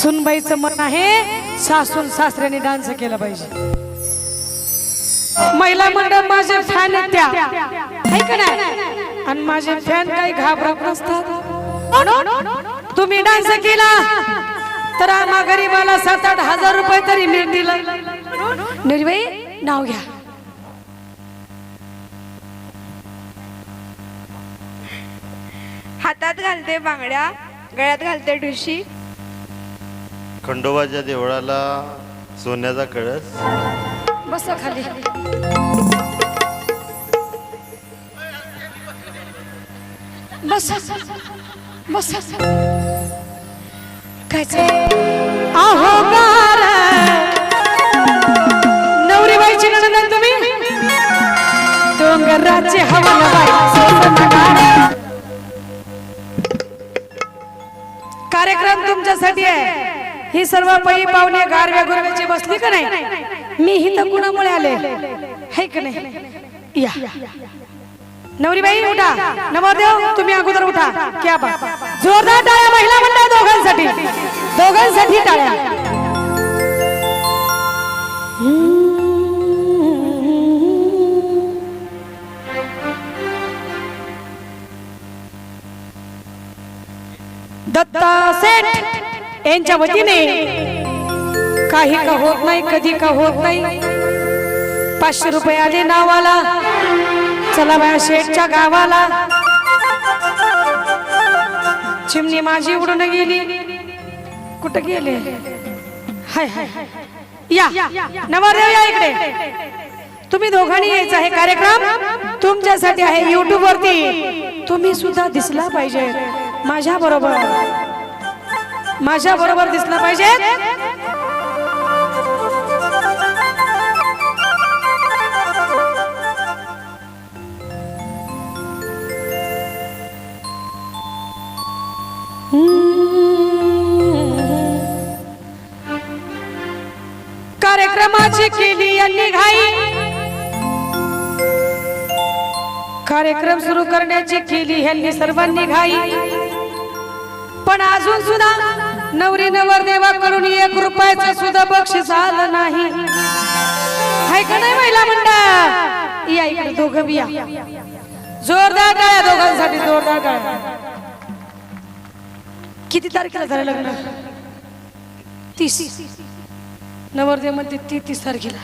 सुनबाईचं मन आहे सासून सासऱ्याने डान्स केला पाहिजे. महिला मंडळ माझे फॅन आहेत त्या. आहे का नाही? आणि माझे फॅन काही घाबरत नसतात. तुम्ही डान्स केला तर आम्हा गरीबाला सात आठ हजार रुपये तरी मिळतील निर्भय नाव घ्या. हातात घालते बांगड्या गळ्यात घालते ढुशी. खंडोबाच्या देवळाला सोन्याचा कळस. बस खाली. बस. बस. काय गार नवरी बाईची आहे तुम्ही? डोंगराची हवा बाई सोनं कार्यक्रम तुमच्यासाठी आहे. ही सर्व पै पाहुणे गारव्या गुरव्याची बसली का नाही? मी ही तर कुणामुळे आले? हे का नाही? या. नवरीबाई उठा. नवरदेव तुम्ही अगोदर उठा. क्या बा जोरदार टाळ्या महिला मंडळ दोघांसाठी. दोघांसाठी टाळ्या. दत्ता सेठ. यांच्या वतीने काही का होत नाही कधी का होत नाही. पाचशे रुपये आले नावाला. चला बाया शेठच्या गावाला. चिमणी माझी उडून गेली. कुठं गेले? हाय हाय या. नवरदेव या इकडे. तुम्ही दोघांनी यायचं आहे कार्यक्रम. तुमच्यासाठी आहे युट्यूब वरती. तुम्ही सुद्धा दिसला पाहिजे. माझ्या बरोबर माझ्या बरोबर दिसलं पाहिजे. कार्यक्रमाची केली यांनी घाई. कार्यक्रम सुरू करण्याची केली ह्यांनी सर्वांनी घाई. पण अजून सुद्धा नवरी नवर देवाकडून एक रुपयाचं सुद्धा बक्षीस आलं नाही. हाय का नाही महिला मंडळ? या इकडे दोघं बिया जोरदार टाळ्या दोघांसाठी जोरदार टाळ्या किती तारखेला झालं लग्न? तीस. नवरदेव म्हणते ती तीस तारखेला.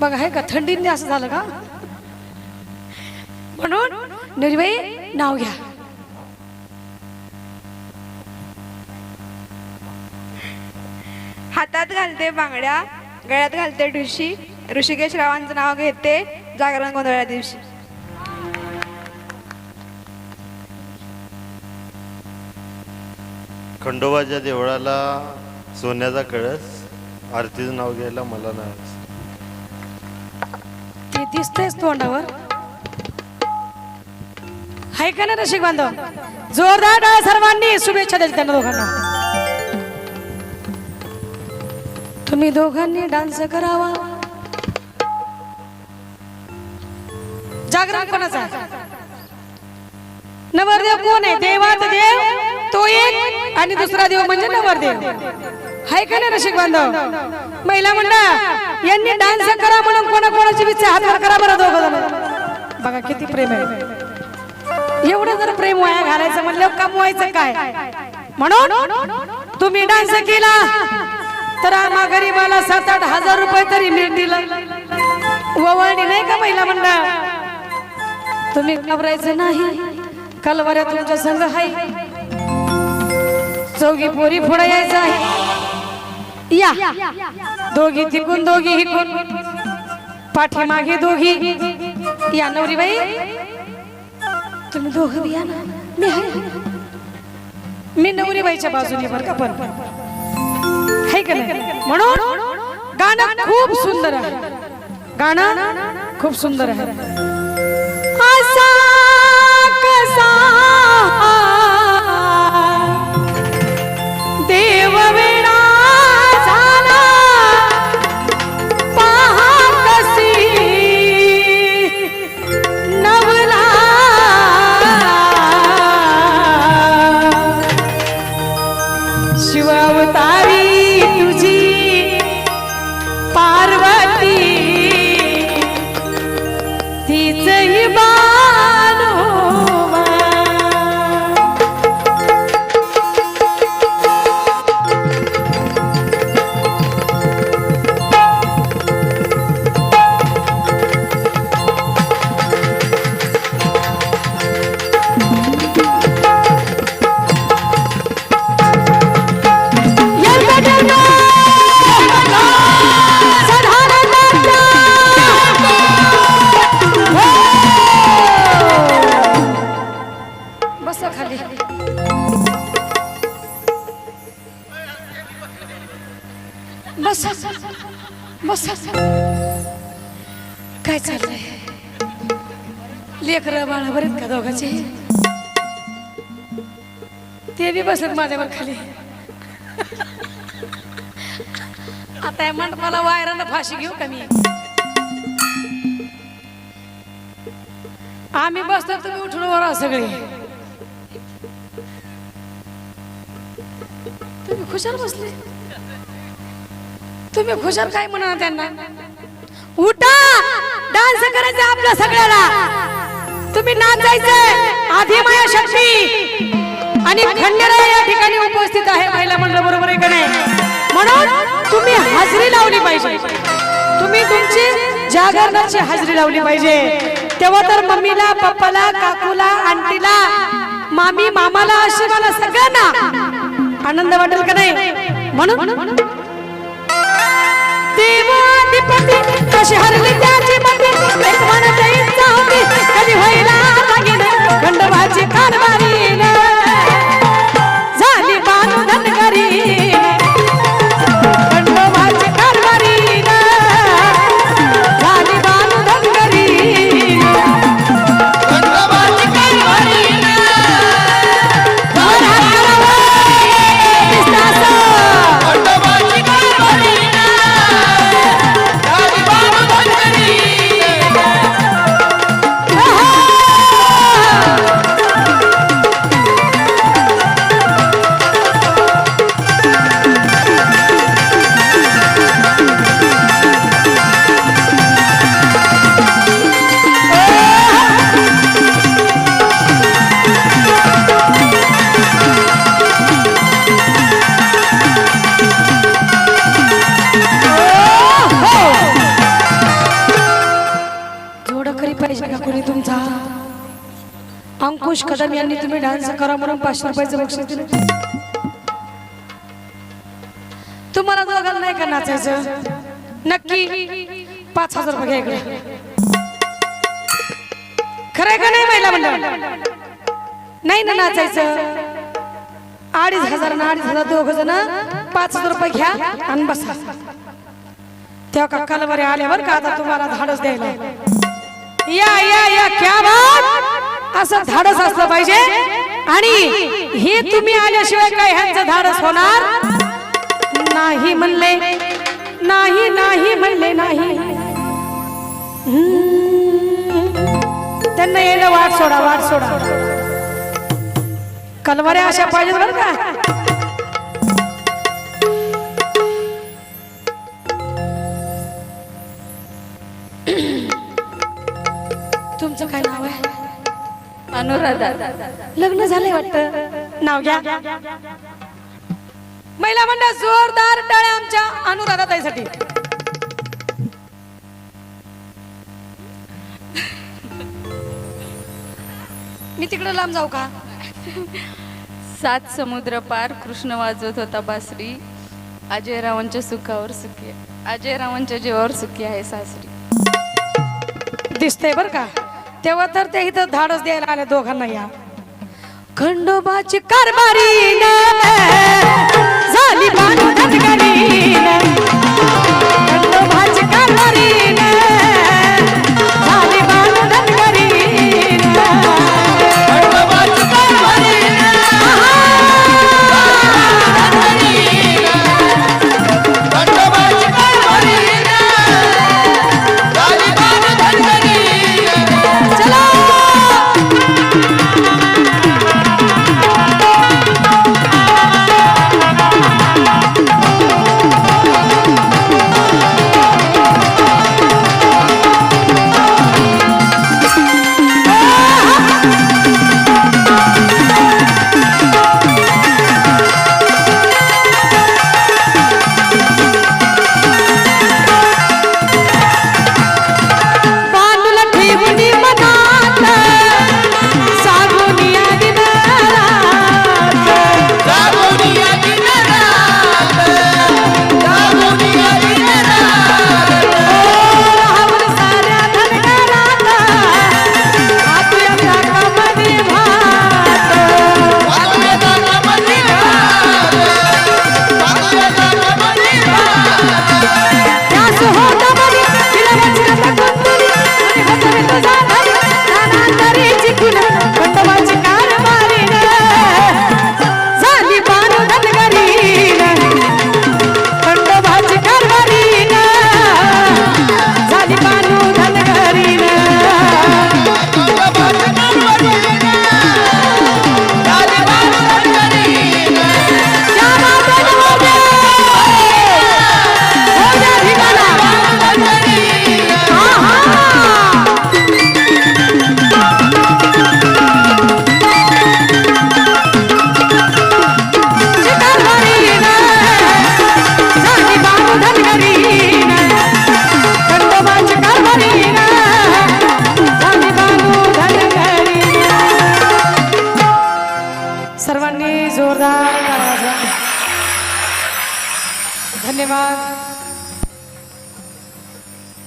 बघा आहे का थंडीने असं झालं का? म्हणून निर्भय नाव घ्या. हातात घालते बांगड्या गळ्यात घालते ठुशी ऋषिकेश रावांचं नाव घेते जागरण गोंधळा दिवशी. खंडोबाच्या देवळाला सोन्याचा कळस आरतीचं नाव घ्यायला मला नाही ते दिसतेच तोंडावर. हाय का नाही रसिक बांधव? जोरदार टाळ्या सर्वांनी शुभेच्छा द्याल त्यांना दोघांना. तुम्ही दोघांनी डान्स करावा. जागरण कोणाचा नवरदेव कोण आहे? देवात देव तो एक आणि दुसरा देव म्हणजे नवरदेव. हाय का नाही रसिक बांधव? महिला मंडळ यांनी डान्स करा म्हणून कोणा कोणाची विचार हात करा बरं दोघं जण. बघा किती प्रेम आहे. एवढं जर प्रेम वाया घालायचं म्हणलं कमवायचं काय? म्हणून तुम्ही डान्स केला. तर आम्हा गरीबाला सात आठ हजार रुपये तरी मिळतील ववळणी नाही का महिला मंडळ? तुम्ही घाबरायचं नाही. कलवऱ्या तुमच्या संघ आहे चौघी पोरी पुढे यायचं आहे. या. दोघी तिकून दोघी हिकून. पाठीमागे दोघी. या नवरीबाई. तुम्ही दोघं या ना. मी नवरी मी नवरीबाईच्या बाजूने बरं का पण. का नाही म्हणून गाणं खूप सुंदर आहे. गाणं खूप सुंदर आहे. 这一把 बस काय चाललंय? लेकर बाळा बरेच का दोघांचे? ते बी बसत माझ्यावर खाली. आता म्हणत मला वायरानं फाशी घेऊ का मी? आम्ही बसतो तुम्ही उठून वर सगळे. तुम्ही खुशाल बसले? तुम्ही खुशाल काय म्हणा त्यांना? उठा! डान्स करायचा आपल्या सगळ्याला. तुम्ही नाचायचं आधी माया शक्ती. आणि खंडेराय या ठिकाणी उपस्थित आहे महिला मंडळ बरोबर आहे का नाही? म्हणून तुम्ही हाजरी लावली पाहिजे. तुम्ही तुमची जागरणाची हाजरी लावली पाहिजे. तेव्हा तर मम्मीला पप्पाला काकूला आंटीला मामी मामाला आशीर्वाला सगळ्यांना आनंद वाटेल का नाही? म्हणून कशी हरली त्याची मती एक मन कधी व्हायला लागेल? खंडोबाची कारवा तुमचा? अंकुश कदम यांनी तुम्ही डान्स करा म्हणून पाचशे रुपयाचं बक्षीस दिलं. तुम्हाला दोघांना नाही का नाचायचं? नक्की. पाच हजार रुपये घ्या इकडे. खरं का नाही महिला मंडळ? नाही ना नाचायचं. अडीच हजार ना अडीच हजार दोघ जण पाच हजार रुपये घ्या आणि बसा. तेव्हा का कलवरे आल्यावर का आता तुम्हाला धाडस द्यायला? या या या क्या बात? असं धाडस असलं पाहिजे. आणि हे तुम्ही आल्याशिवाय काय ह्यांचं धाडस होणार? नाही म्हणले. नाही नाही म्हणले नाही. त्यांना येणं वाट सोडा वाट सोडा. कलवऱ्या अशा पाहिजेत बरं का? अनुराधा. लग्न झालंय वाटत. नाव घ्या. महिला मंडळ जोरदार टाळ्या आमच्या अनुराधा ताईसाठी. मी तिकडे लांब जाऊ का? सात समुद्र पार कृष्ण वाजवत होता बासरी. अजय रावांच्या सुखावर सुखी. अजय रावांच्या जीवावर सुखी आहे सासरी. दिसतंय बर का? तेव्हा तर ते इथं धाडस द्यायला आले दोघांना या. खंडोबाची कारभारी झाली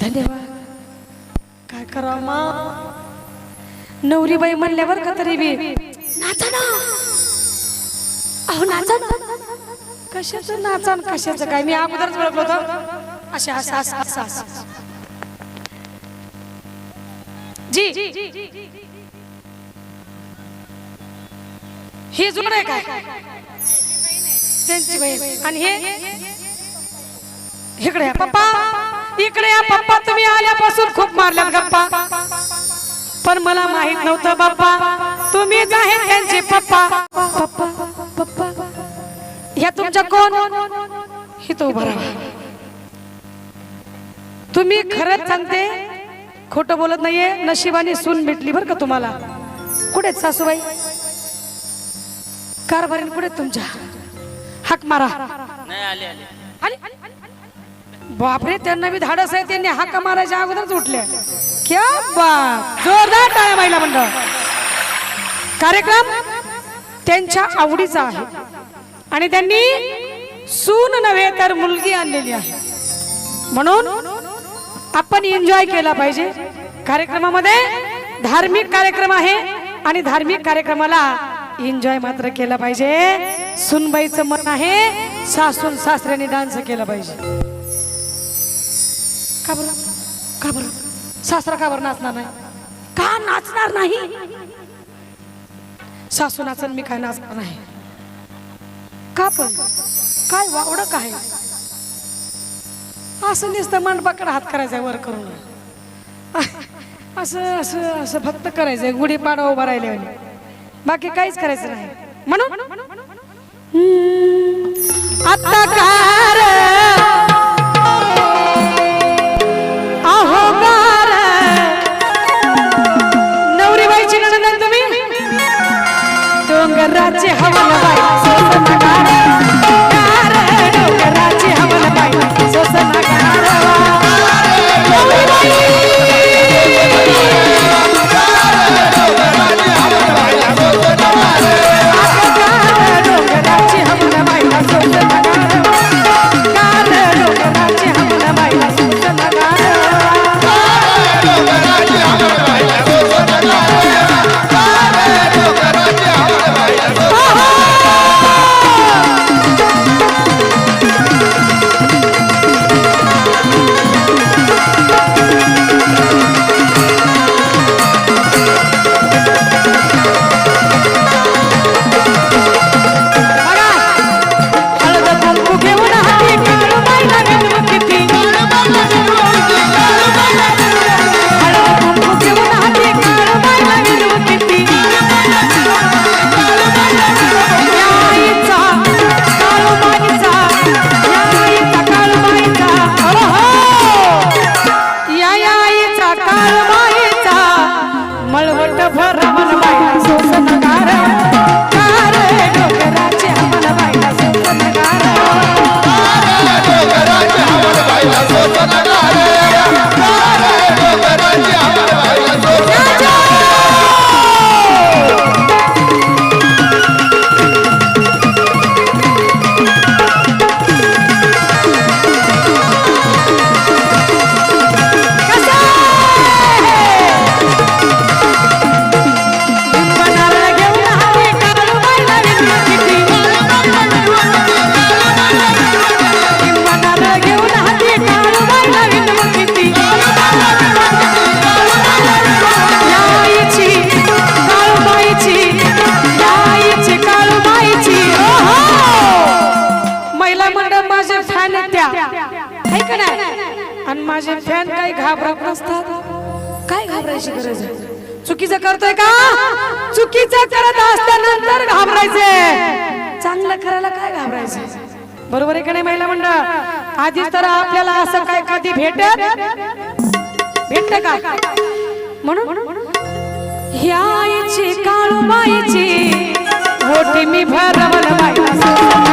धन्यवाद. काय करावं मा? नवरीबाई म्हणल्यावर का तरी बी? नाचा ना. अहो नाचा कशाचं नाचा कशाचं काय? मी अगोदरच ओळखलो होतं. अशा असं असं असं असं जी. ही जोड आहे काय? त्यांची बहीण आणि हे? इकडे या. पप्पा. इकडे या पप्पा तुम्ही आल्यापासून खूप मारल्यात गप्पा. पण मला माहीत नव्हतं बाप्पा तुम्हीच आहे त्यांचे पप्पा. पप्पा पप्पा ह्या तुमच्या कोण? ही तो उभा राहा. तुम्ही खरंच सांगते खोटं बोलत नाहीये नशिबाने सून भेटली बरं का तुम्हाला. कुठे आहेत सासूबाई? कारभारीन कुठे आहेत तुमच्या? हाक मारा. आली? बापरे त्यांना बी धाडस आहे त्यांनी हाका मारायच्या अगोदरच उठले. क्या बात. जोरदार टाळ्या महिला मंडळ. कार्यक्रम त्यांच्या आवडीचा आहे. आणि त्यांनी सून नव्हे तर मुलगी आणलेली आहे. म्हणून आपण एन्जॉय केला पाहिजे. कार्यक्रमामध्ये धार्मिक कार्यक्रम आहे आणि धार्मिक कार्यक्रमाला एन्जॉय मात्र केला पाहिजे. सुनबाईचं मन आहे सासून सासऱ्याने डान्स केला पाहिजे. का बरं? का बरं? सासरा का बरं नाचणार नाही? का नाचणार नाही? सासू नाचन मी काय नाचणार नाही? का पण? काय वावडं काय? असं नुसतं मंडपाकडे हात करायचंय वर करून. असं असं असं फक्त करायचंय. गुढीपाडा उभा राहिले बाकी काहीच करायचं नाही. म्हणून आता बरोबर आहे का नाही महिला मंडळ? आधीच तर आपल्याला असं काय कधी भेटत? भेटत का? म्हणून? ह्या आईची काळूबाईची मोठी मी भरवलं बाई